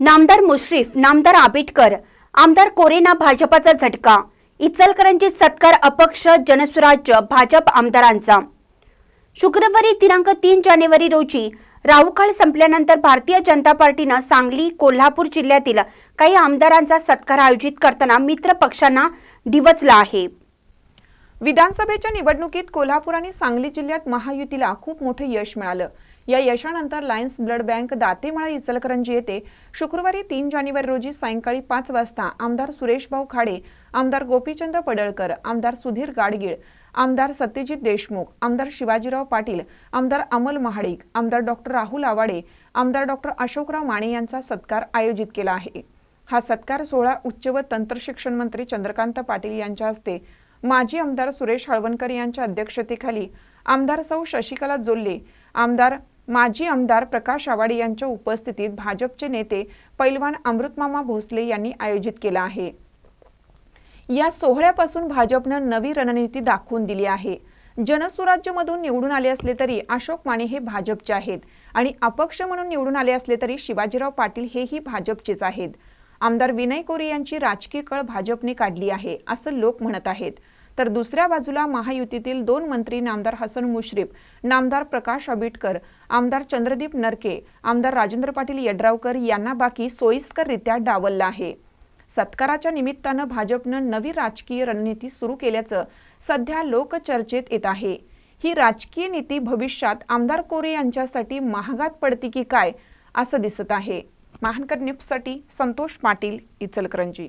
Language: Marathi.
नामदार मुश्रीफ नामदार आबिटकर आमदार कोरेना भाजपाचा झटका इचलकरंजी सत्कार अपक्ष जनसुराज्य भाजप आमदारांचा. शुक्रवारी दिनांक तीन जानेवारी रोजी राहुकाळ संपल्यानंतर भारतीय जनता पार्टीनं सांगली कोल्हापूर जिल्ह्यातील काही आमदारांचा सत्कार आयोजित करताना मित्र पक्षांना डिवचला आहे. विधानसभेच्या निवडणुकीत कोल्हापूर आणि सांगली जिल्ह्यात महायुतीला खूप मोठं यश मिळालं. या यशानंतर lions blood bank Datemala Ichalkaranji येथे शुक्रवारी तीन जानेवारी रोजी सायंकाळी पाच वाजता आमदार सुरेशभाऊ खाडे आमदार गोपीचंद पडळकर आमदार सुधीर गाडगीळ आमदार सत्यजित देशमुख आमदार शिवाजीराव पाटील आमदार अमल महाडिक आमदार डॉक्टर राहुल आवाडे आमदार डॉक्टर अशोकराव माने यांचा सत्कार आयोजित केला आहे. हा सत्कार सोहळा उच्च व तंत्रशिक्षण मंत्री चंद्रकांत पाटील यांच्या हस्ते माजी आमदार सुरेश हळवणकर यांच्या अध्यक्षतेखाली आमदार सौ शशिकला जोल्ले आमदार माजी आमदार प्रकाश आवाडे यांच्या उपस्थितीत भाजपचे नेते पैलवान अमृतमामा भोसले यांनी आयोजित केला आहे. या सोहळ्यापासून भाजपनं नवी रणनीती दाखवून दिली आहे. जनसुराज्यमधून निवडून आले असले तरी अशोक माने हे भाजपचे आहेत आणि अपक्ष म्हणून निवडून आले असले तरी शिवाजीराव पाटील हेही भाजपचेच आहेत. आमदार विनय कोरे यांची राजकीय कळ भाजपने काढली आहे असं लोक म्हणत आहेत. तर दुसऱ्या बाजूला महायुतीतील दोन मंत्री नामदार हसन मुश्रीफ नामदार प्रकाश आबिटकर आमदार चंद्रदीप नरके आमदार राजेंद्र पाटील यड्रावकर यांना बाकी सोयीस्कररित्या डावललं आहे. सत्काराच्या निमित्तानं भाजपनं नवी राजकीय रणनीती सुरू केल्याचं सध्या लोकचर्चेत येत आहे. ही राजकीय नीती भविष्यात आमदार कोरे यांच्यासाठी महागात पडते की काय असं दिसत आहे. महानकर निप्ससाठी संतोष पाटील इचलकरंजी.